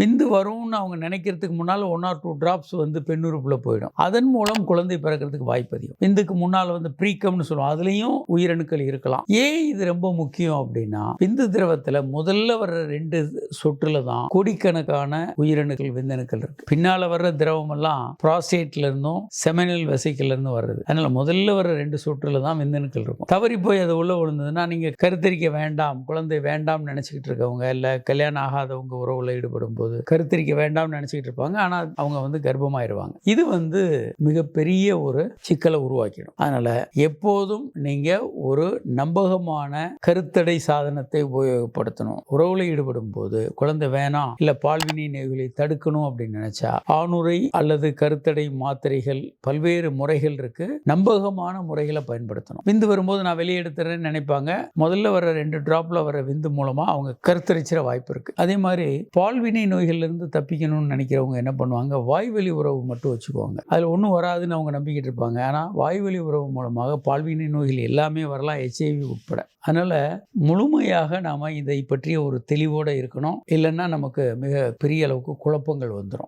விந்து வரும்னு அவங்க நினைக்கிறதுக்கு முன்னால் ஒன் ஆர் டூ ட்ராப்ஸ் வந்து பெண்ணுறுப்பில் போயிடும். அதன் மூலம் குழந்தை பிறக்கிறதுக்கு வாய்ப்பு அதிகம். விந்துக்கு முன்னால் வந்து ப்ரீக்கம்னு சொல்லுவோம். அதுலேயும் உயிரணுக்கள் இருக்கலாம். ஏன் இது ரொம்ப முக்கியம் அப்படின்னா விந்து திரவத்தில் முதல்ல வர்ற ரெண்டு சொட்டுல தான் கோடிக்கணக்கான உயிரணுக்கள் விந்தணுக்கள் இருக்கு. பின்னால் வர்ற திரவம் எல்லாம் ப்ராஸ்டேட்ல இருந்தும் செமனல் வெசைக்கல்ல இருந்தும் வருது அதனால் முதல்ல வர்ற ரெண்டு சொட்டுல தான் விந்தணுக்கள் இருக்கும். தவறி போய் அது உள்ள விழுந்ததுன்னா நீங்கள் கருத்தரிக்க வேண்டாம் குழந்தை வேண்டாம்னு நினச்சிக்கிட்டு இருக்கவங்க இல்லை கல்யாணம் ஆகாதவங்க உறவுல ஈடுபடும் போது கருத்தரிக்க வேண்டாம்னு நினச்சிக்கிட்டு இருப்பாங்க. ஆனால் அவங்க வந்து கர்ப்பமாயிருவாங்க. இது வந்து மிகப்பெரிய ஒரு சிக்கலை உருவாக்கிடும். அதனால எப்போதும் நீங்க ஒரு நம்பகமான கருத்தடை சாதனத்தை உபயோகப்படுத்தணும். உறவுல ஈடுபடும் போது குழந்தை வேணாம் இல்லை பால்வினை நோய்களை தடுக்கணும் அப்படின்னு நினைச்சா ஆணுரை அல்லது கருத்தடை மாத்திரைகள் பல்வேறு முறைகள் இருக்கு. நம்பகமான முறைகளை பயன்படுத்தணும். விந்து வரும்போது நான் வெளியே எடுத்துறேன்னு நினைப்பாங்க. முதல்ல வர ரெண்டு ட்ராப்பில் வர விந்து மூலமாக அவங்க கருத்தரிச்சிட வாய்ப்பு இருக்கு. அதே மாதிரி பால்வினை நோய்கள்லேருந்து தப்பிக்கணும்னு நினைக்கிறவங்க என்ன பண்ணுவாங்க? வாய்வழி உறவு மட்டும் வச்சுக்குவாங்க. அதில் ஒன்றும் வராதுன்னு அவங்க நம்பிக்கிட்டு இருப்பாங்க. ஆனால் வாய்வழி உறவு மூலமாக பால்வினை நோய்கள் எல்லாமே வரலாம் ஹெச்ஐவி உட்பட. அதனால் முழுமையாக நாம் இதை பற்றிய ஒரு தெளிவோடு இருக்கணும். இல்லைன்னா நமக்கு மிக பெரிய அளவுக்கு குழப்பங்கள் வந்துடும்